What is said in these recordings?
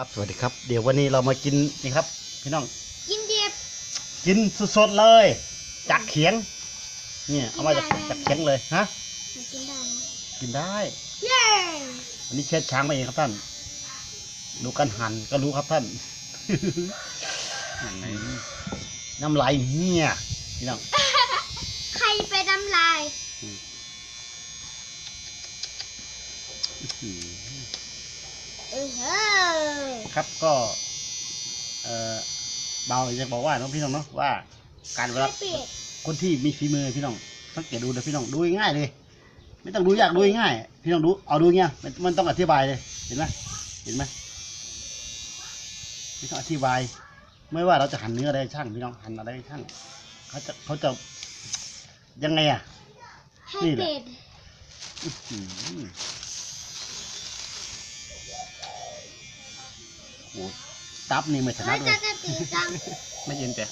ครับสวัสดีครับ เดี๋ยววันนี้เรามากินนี่ครับ พี่น้อง กินดิบกินสดๆเลย จากเขียงเนี่ยเอามาจากจากเขียงเลยฮะมันกินได้ไหมกินได้เย้วันนี้เช็ดช้างมาเองครับท่านดูกันหั่นก็รู้ครับท่านน้ำลายเฮียพี่น้อง ใครไปน้ำลาย อืม เออเฮ้ย ครับก็ เออเบาจะบอกว่าน้องพี่น้องเนาะว่า การเวลาไม่ปิดคนที่มีฝีมือพี่น้องสังเกตดูนะพี่น้องดูง่ายๆเลย ไม่ต้องดูยากดูง่ายๆพี่น้องดูเอาดูเงี้ยมันมันต้องอธิบายเลยเห็นไหมเห็นไหมไม่ต้องอธิบาย ไม่ว่าเราจะหั่นเนื้ออะไรช่างพี่น้องหั่นอะไรช่างเขาจะเขาจะยังไงอะให้นี่แหละ อื้อหือโอ้ตับนี่ไม่ถนัเฮ้ดยเลจะยจะตีจังไม่กินแต่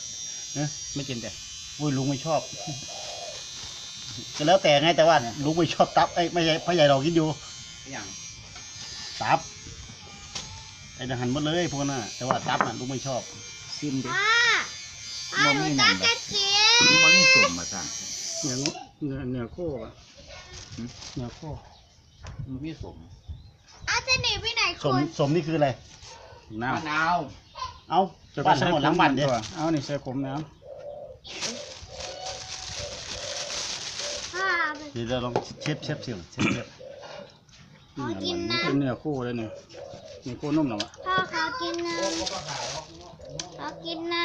เอ๊ะไม่กินแต่อุ้ยลุงไม่ชอบ ก็แล้วแต่ไงแต่ว่าลุงไม่ชอบตับไอ้ยไม่ใช่พ่อใหญ่เรากินอยู่อย่างตับไอ้ทหารหมดเลยพวกนั้นน่ะแต่ว่าตับน่ะลุงไม่ชอบซิมดิป้าป้าหนูจะจะกินมันนี่สมมาสั่งเนื้อเนื้อเนื้อโคกอะหืมเนื้อโคกมันไม่สมอาจะหนีไปไหนสมคุณสมนี่คืออะไร น้มะนาวเอาำจะไปบ้านใช้ทั้งหมดขหลัมงบ้านเดียตัวเอานี่ใช้ขมน้ป้าไปเดี๋ยวเราลองเชฟเชฟเสียงเชฟเชฟขอกินำน้เป็นเนื้อโคเลยเนี่ยเนื้อโคนุ่มหรอวะำพ่อขอกินน้ำขอกินน้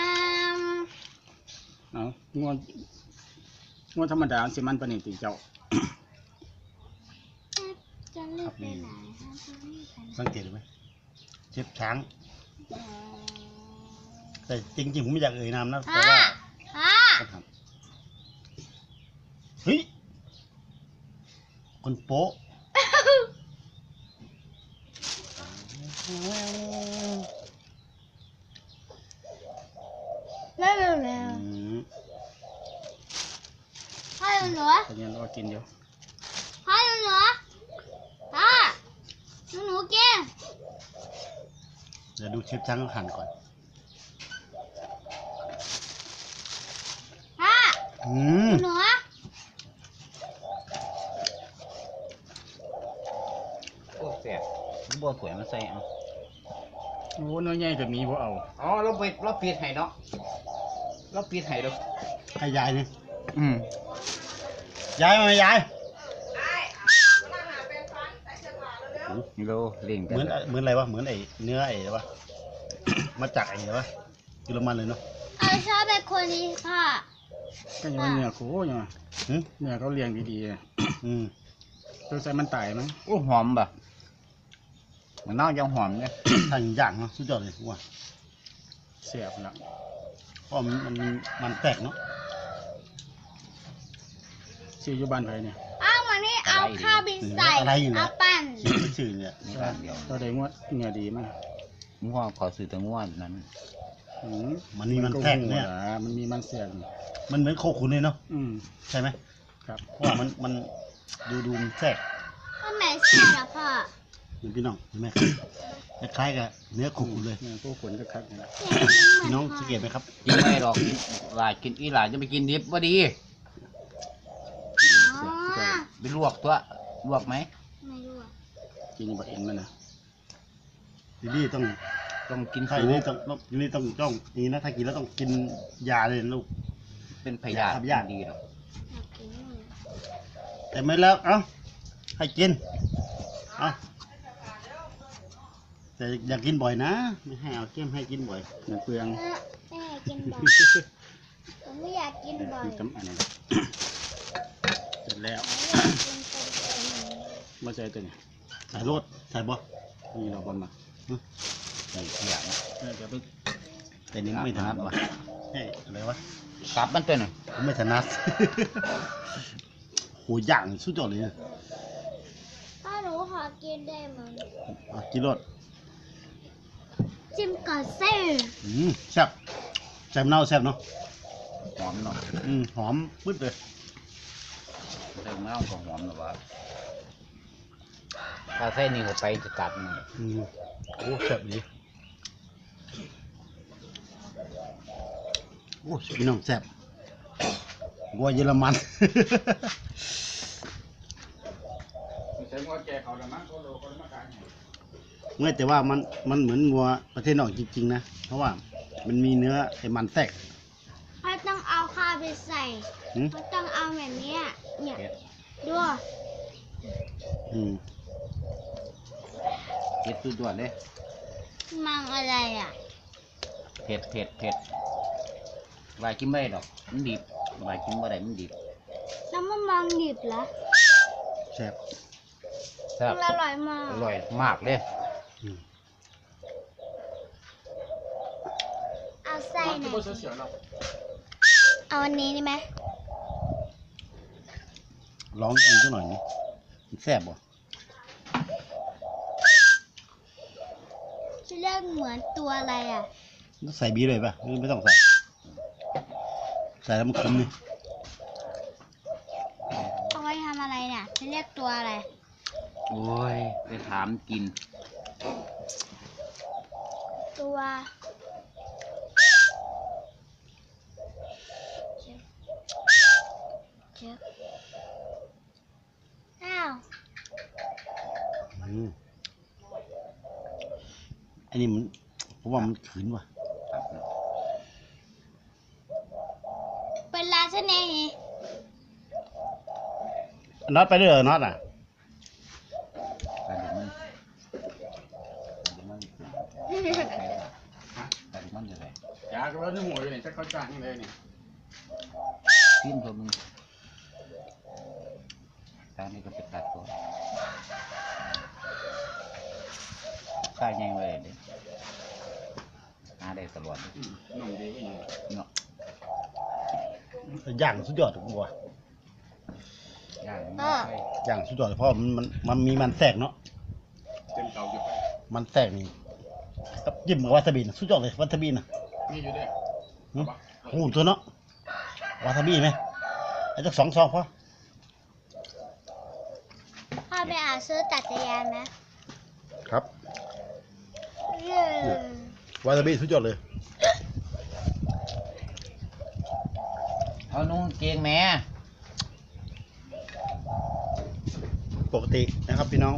เอางวดงวดธรรมดาสิมันปานนี่ติเจ้าำจะเลือกไปไหนฮะจะเลือกไปไหนสังเกตดูไหม เชฟช้าง แต่จริงๆผมไม่อยากเอ่ยนามนะแต่ป้าว่าป้าต้องทำเฮ้ยคนโป๊ะเร็วเร็วเร็อืวมพ่อหนูหนูตอนนี้เรากินอยู่พ่อหนูหนูพ่อหนูหนูกิน เดี๋ยวดูเชฟช้างหั่นก่อนพ่ออืหมนูโอ้แซ่บผมบัวสวยมาใส่เอาโอ้เนื้อใหญ่แบบนี้บ่เอาอ๋อเราปิดเราปิดให้เนาะเราปิดให้เราให้ยายนี่อืมยายมายาย นี่เราเล่งเหมือนเหมือนอะไรวะเหมือนไอ้เนื้อไอ้อะไรวะ มาจากไอ้อะไรวะเยอรมันเลยเนาะเอาชอบเป็นคนนี้พ่อก็ยังเป็นเนื้อโคยังไงหึเนื้อเขาเลี้ยงดีๆอะอืมตัวใส่มันตายมั้งโอ้หอมบ่มันน่าจะหอมเนี่ยทางย่างเนาะสุดยอดเลยว่าเสียบละเพราะมันมันมันแตกเนาะซื้ออยู่บ้านไผเนี่ย เอามานี่เอาข้าวบินใส่เอาปั่นชื่อไม่ชื่อเนี่ยนี่ร้านเดียว ตัวใดงวดเนื้อดีมากง่วงขอซื้อแต่ง่วงนั้นอืมมันนี่มันแตกเนี่ย ก็หูะมันมีมันเสียบนี่มันเหมือนโคขุนเลยเนาะอืมใช่ไหมครับเพราะว่ามันมันดูดูมันแทรกพ่อแม่ใช่หรอพ่อเหมือนพี่น้องเห็นไหมครับคล้ายๆกับเนื้อโคขุนเลย เนื้อโคขนก็คักนี่แหละพี่น้องสังเกตไหมครับกินไม่หรอกหลายกินอีหลายจะไปกินดิบว่าดีอ๋อ ไปลวกตัวลวกไหมไม่รู้อะกินบะเอ็นมันนะทีนี่ต้องต้องกินถ้าอสูยู่นี่บต้องต้องอยู่นี่ต้องต้องอย่างนี้นะถ้ากินแล้วต้องกินยาเลยนะลูก เป็นพยาธิครับญาติดีหรอกอยากกินนู่นแต่ไม่แล้วเอ้าให้กินเอ้าแต่อยากกินบ่อยนะ ไม่ให้เอาเก้มให้กินบ่อยเนื้อเปลืองเออแม่กินบ่อยผมไม่อยากกินบ่อย แล้วผมอยากกินเป็นมาใส่ตัวนี้ใส่รสใส่บ่นี่เราบอลมาใส่เขียงเออเดี๋ยวไปแต่นี่ไม่ถนัดว่ะเฮ้ยอะไรวะตับมันตัวหนึ่งผมไม่ถนัดโหย่างสุดยอดเลยนะถ้าหนูขอกินได้ไหมเอากินรสจิ้มก่อนเซ่อืมแซ่บแซ่บเน่าแซ่บเนาะหอมหน่อยอืมหอมปึ๊ดเลย เริ่มเน่าของหอมหรือวะถ้าใส่นี่เข้าไปจะตัดนี่อืมโอ้แซ่บดีโอ้พี่น้องแซ่บวัวเยอรมันเมั้งไม่แต่ว่ามันมันเหมือนวัวประเทศนอกจริงๆนะ เพราะว่ามันมีเนื้อไอ้มันแทรก ไปใส่หืมพ่อต้องเอาแบบเนี้ยเนี่ยเผ็ดดูอืมเผ็ดสุดยอดเลยมังอะไรอะเผ็ดเผ็ดเผ็ดวายกินไม่ได้ดอก มันดิบวายกินไม่ได้มันดิบแล้วมันมองดิบเหรอแซ่บแซ่บมันอร่อยมากอร่อยมากเลยอืมเอาไส้มันไหนก็บ่เสียวๆหรอก เอาอันนี้ได้ไหมลองอีกสักหน่อยนี่มันแซ่บบ่จะเรียกเหมือนตัวอะไรอะต้องใส่บีเลยป่ะหรือไม่ต้องใส่ ใส่แล้วมันคมนี่เอาไว้ทำอะไรเนี่ยจะเรียกตัวอะไร โอ้ย ไปถามกิน ตัว เจ็บอ้าวอืมอันนี้มันผมว่ามันขืนว่ะเป็นลาซะเน่น็อตไปด้วยเหรอน็อตอะแต่เดี๋ยวมันเดี๋ยวมันแต่เดี๋ยวมันจะไรยาก็ว่าที่หัวอยู่นี่ถ้าเขาจ้างเลยนี่ขึ้นตัวมึง ตานี่ก็ไปตัดตัวข้ายังเลยเด็หาได้ตลอดเลยอืมหนุ่มดีก็ยังเนาะย่างสุดยอดทุกวัวย่างมันอ่าไม่ย่างสุดยอดเพราะมันมันมันมีมันแทรกเนาะเต็มเตาอยู่ไปมันแทรกนี่กับจิ้มกับวาซาบินะสุดยอดเลยวาซาบินะมีอยู่ด้วยหึโอ้โหตัวเนาะวาซาบิไหมไอ้จักสองซองพอ พ่อไปหาซื้อจักรยานไหมครับเย้วาซาบิสุดยอดเลย เอานุ่งเกงแม่ปกตินะครับพี่น้อง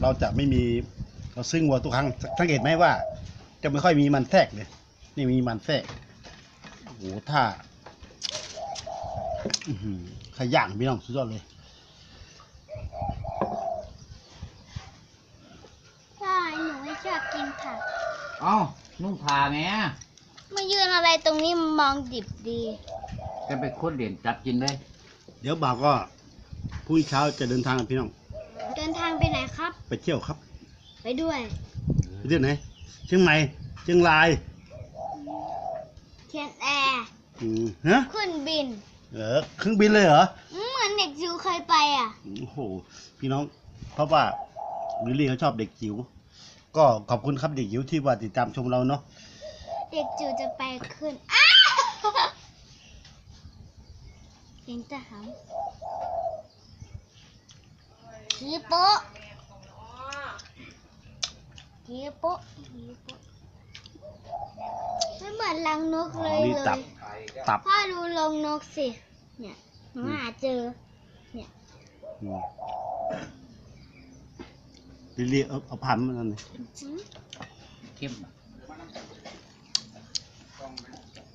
เราจะไม่มีเราซึ่งวัวทุกครั้งสัสังเกตไหมว่า จะไม่ค่อยมีมันแทรกเลย นี่มีมันแทรกโอ้โหถ้าอื้อหือขย่างพี่น้องสุดยอดเลย ใช่หนูไม่ชอบกินผัก เอานุ่งผ้าแม่มายืนอะไรตรงนี้มันมองดิบดีจะไปค้นเหรียญจับกินเลยเดี๋ยวบ่าวก็พรุ่งนี้เช้าจะเดินทางกันพี่น้อง เดินทางไปไหนครับ ไปเที่ยวครับไปด้วย ไปเที่ยวไหนเชียงใหม่เชียงรายเทียนแอร์อืมฮะขึ้นบินเออเครื่องบินเลยเหรออืมเหมือนเด็กจิวเคยไปอะ โอ้โหพี่น้อง เพราะว่าลิลลี่เขาชอบเด็กจิ๋ว ก็ขอบคุณครับเด็กจิ๋วที่ว่าติดตามชมเราเนาะเด็กจิวจะไปขึ้นอ้าวเห็นแต่หำทีโป๊ะทีโป๊ะทีโป๊ะไม่เหมือนรังนกเลยนี่เลตับย ตับพ่อดูลงนกสิ เนี่ยหนูหาเจอ อืม ลิลลี่เอาเอาพันมันนั่นเลยหืมเข้มอะ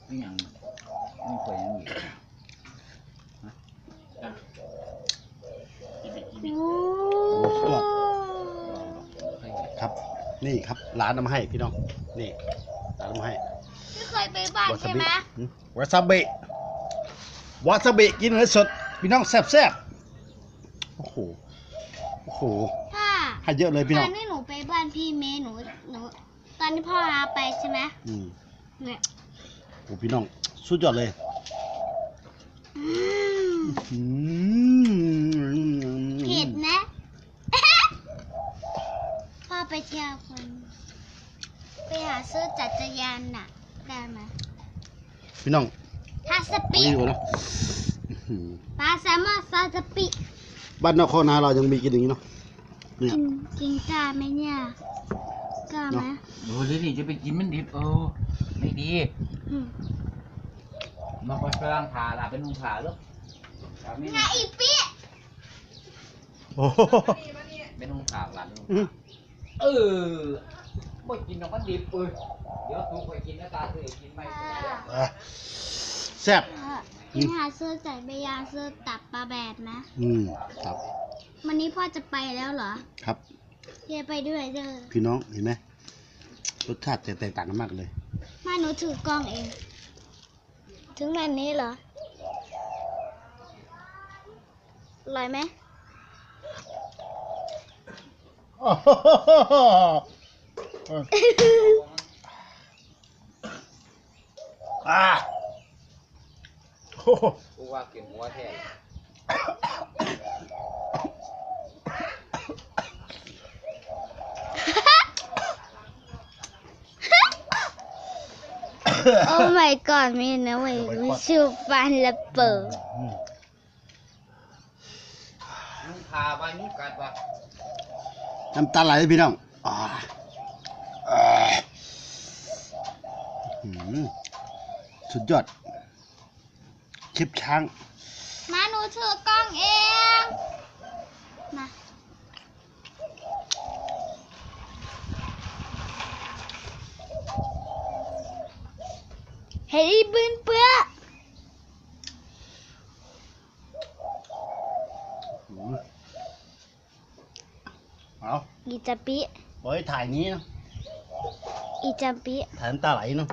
ไม่หยังไม่เคยยังอีกโอ้เคยเห็นครับ นี่ครับร้านนำมาให้พี่น้อง นี่ร้านนำมาให้ ไม่เคยไปบ้านวาซาใช่บิไหมหืมวาซาบิ วาซาบิกินเลยสด พี่น้องแซ่บแซ่บโอ้โห โอ้โหถ้า ให้เยอะเลยพี่ตน้อองนที่หนูไปบ้านพี่เมย์หนูหนูตอนที่พ่อพาไปใช่ไหมอืมเนี่ยโอ้พี่น้องสุดยอดเลย อืมอืมเผ็ดนะ พ่อไปเที่ยวคนไปหาซื้อจักรยานน่ะได้ไหมพี่น้องฮาสเอาปินี่ดูนะอื้อหือปลาแซลมอนซาสปิบ้านนอกคอนาเรายังมีกินอย่างนี้เนาะ เนี่ยกินกินกล้าไหมเนี่ยกล้าไหมโอ้ยนี่จะไปกินมันดิบเออไม่ดีอืมมาคนกำลังผ่าลาเป็นนุ่งผ่าลูกครับนี่ไงอีปี้โอ้โหเป็นนุ่งผ่าลาเป็นนุ่งอืมเออบ่กินน้องก็ดิบเอ้ยเดี๋ยวทุกไปกินแล้วตาตื่นกินไม่ได้อะแซ่บกินหาซื้อจ่ายไปยาซื้อตับปลาแบดนะอืมครับ วันนี้พ่อจะไปแล้วเหรอครับเฮียไปด้วยเด้อพี่น้องเห็นไหมรสชาติจะแตกต่างกันมากเลย มาหนูถือกล้องเอง ถึงแบบนี้เหรออร่อยไหมอ่าโอ้โหกูว่ากินหัวแท้ โอ้ my god มีนะเว้ยวิชูฟันระเบิดอืมนุ่งผ่าไปนุ่งกัดว่ะน้ำตาไหลเลยพี่น้องอ่าอ่าอืมสุดยอดคลิปช้างมาหนูถือกล้องเอง มา เฮ้ยบืนเปื้ออืมเอาอีจัมปิไว้ถ่ายนี้นะอีจัมปิถ่ายน้ำตาไหลเนาะ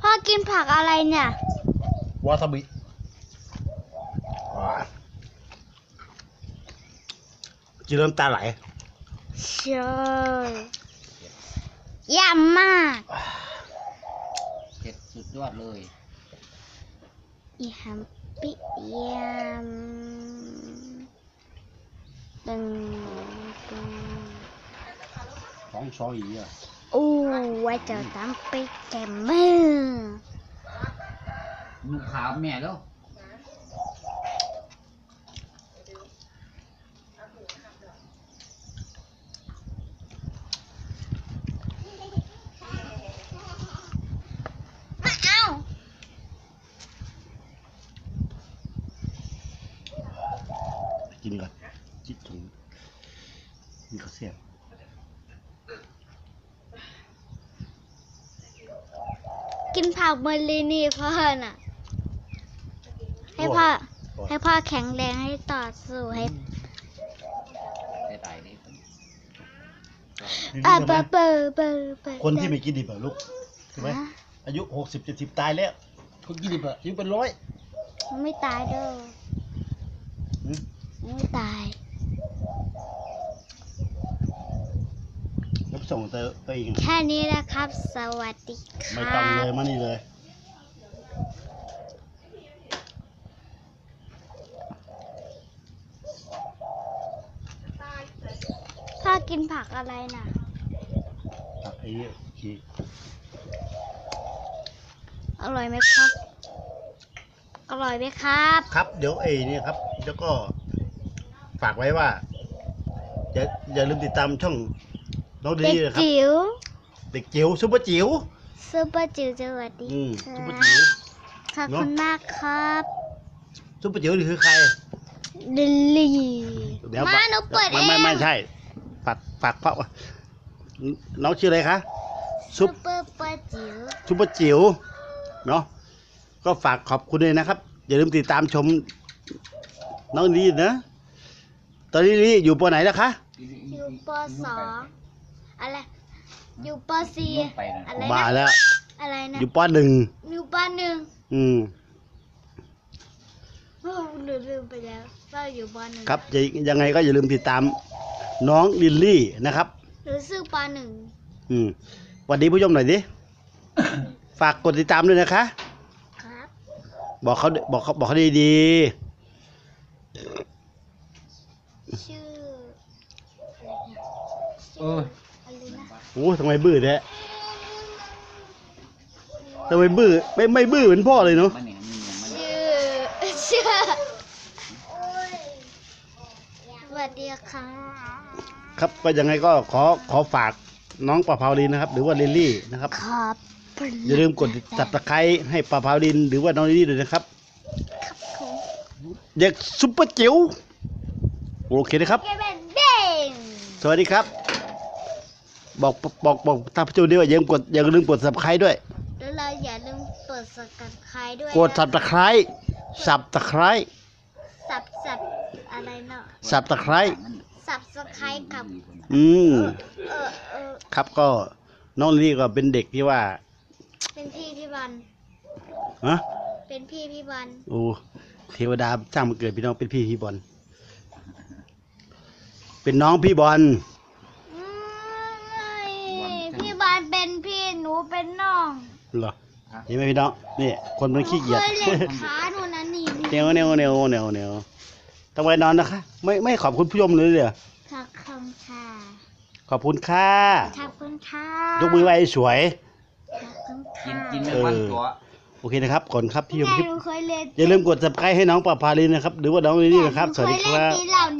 พ่อกินผักอะไรเนี่ย วาซาบิอ่า จีน้ำตาไหลใช่ยำมากเผ็ดสุดยอดเลยอีฮัมปิยำตึงตึงสองสองอีอะอู้ไว้เจะตามไปแกมมือนุ่งผ่าแม่แล้ว มาเอา กินก่อนจิตถุงมีข้าวเสียบกินผักเมอรีนี่พ่อน่ะ ให้พ่อให้พ่อแข็งแรงให้ต่อสู้ให้ได้ตายนี่อะเบอร์เบอร์เบอร์เบอร์คนที่ไม่กินดิบเหรอลูกใช่ไหมฮะอายุหกสิบเจ็ดสิบตายแล้วคนกินดิบอะอายุเป็นร้อยมันไม่ตายเด้ออืมมัน ไม่ตายแล้วไปส่งตัวตัวเองแค่นี้นะครับ สวัสดีคไม่รัต้องเลบ ยมานี่เลย พ่อกินผักอะไรน่ะ ตักไอ้นี่ขี้อร่อยไหมครับ อร่อยไหมครับ ครับ เดี๋ยวไอ้นี่ครับ แล้วก็ ฝากไว้ว่า อย่าอย่าลืมติดตามช่องน้องเด็ดีกนะครับ จิ๋วเด็กจิ๋วซุปเปอร์จิ๋วซูเปอร์จิ๋วสวัสดีอืมครัซุปเปอร์บจิ๋วขอบเนอะคุณมากครับซุปเปอร์จิ๋วนี่คือใครลิลลี่เดี๋ยวมาหนูเปิดเอไม่งไม่ไม่ใช่ฝากฝากเพราะน้องชื่ออะไรคะซุซูปเปอร์เปอร์จิ๋วซุปเปอร์จิ๋วเนาะก็ฝากขอบคุณเลยนะครับ อย่าลืมติดตามชมน้องดีนะ ตอนนี้ลีอยู่ปไหนแล้วคะอยู่ปสองอะไร อยู่ปสี่นุ่งไปนะอะไรมานะแล้ว อะไรนะอยู่ปหนึ่งอยู่ปหนึ่งอืมโอ้หนูลืมไปแล้วว่าอยู่ปหนึ่งครับจะยังไงก็อย่าลืมติดตามน้องลิลลี่นะครับหนูซื้อปหนึ่งอืมสวัสดีผู้ชมหน่อยดิฝากกดติดตามด้วยนะคะ ครับ บอกเขาบอกเขาบอกเขาดี ชื่อเอออะไรนะๆโอ้ทำไมบื้อแท้ทำไมบื้อไม่ไม่บื้อเหมือนพ่อเลยเนาะมันนี่มันนี่มันนี่ชื่อชื่อวัสดีค่ะครับก็ยังไงก็ขอขอฝากน้องปลาเผาลินนะครับ หรือว่าลิลลี่นะครับขอบคุณอย่าลืมกดตับตะไคร้ให้ปลาเผาลิน หรือว่าน้องลิลลี่ด้วยนะครับครับผมเด็กซุปเปอร์จิ๋ว โอเคนะครับเกเป็นเด้งสวัสดีครับ บอกบอกบอกท่านผู้ชมด้วยว่าอย่าลืมกดอย่าลืมกดสับไคร้ด้วยแล้วเราอย่าลืมเปิดสกัดคายด้วยกดสับตะไคร้สับตะไคร้สับสับอะไรเนาะสับตะไคร้สับสไครกับ อืมเออเออครับก็น้องลิลลี่ก็เป็นเด็กที่ว่า เป็นพี่พี่บันฮะเป็นพี่พี่บันโอ้ เทวดาจ้างมาเกิดพี่น้องเป็นพี่พี่บอล เป็นน้องพี่บอลอืมไม่พี่บันเป็นพี่หนูเป็นน้องเหรอเห็นไหมพี่น้องนี่คนมันขี้เกียจเคยเล่นขาหนูนะนี่เนียวเนียวเนียวเนียวเนียวทำไมนอนนะคะ ไม่ไม่ขอบคุณผู้ชมเลยเลยเหรอขอบคุณค่ะขอบคุณค่ะขอบคุณค่ะยกมือไหว้สวยขอบคุณกิค่ะนกินไม่วันตัวโอเคนะครับก่อนครับพี่ชมแม่คลิปหนูเคยเล่นอย่าลืมกด subscribe ให้น้องปลาพาลินนะครับ หรือว่าน้องลิลลี่นะครับ สวัสดีคหนูเคยรัเล่นบตีเหล่าเนี่ย